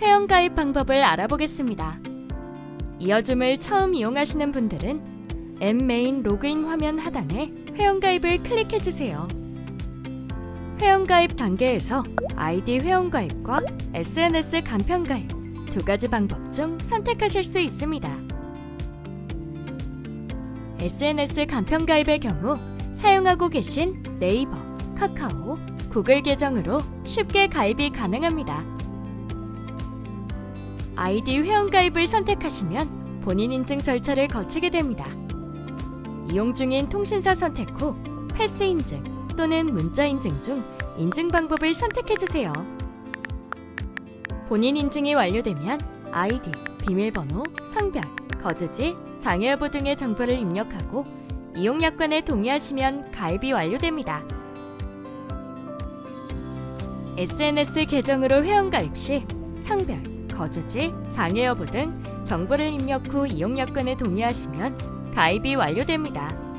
회원가입 방법을 알아보겠습니다. 이어줌을 처음 이용하시는 분들은 앱 메인 로그인 화면 하단에 회원가입을 클릭해주세요. 회원가입 단계에서 아이디 회원가입과 SNS 간편가입 두 가지 방법 중 선택하실 수 있습니다. SNS 간편가입의 경우 사용하고 계신 네이버, 카카오, 구글 계정으로 쉽게 가입이 가능합니다. 아이디 회원가입을 선택하시면 본인 인증 절차를 거치게 됩니다. 이용 중인 통신사 선택 후 패스 인증 또는 문자 인증 중 인증 방법을 선택해 주세요. 본인 인증이 완료되면 아이디, 비밀번호, 성별, 거주지, 장애 여부 등의 정보를 입력하고 이용 약관에 동의하시면 가입이 완료됩니다. SNS 계정으로 회원 가입 시 성별, 거주지, 장애 여부 등 정보를 입력 후 이용 약관에 동의하시면 가입이 완료됩니다.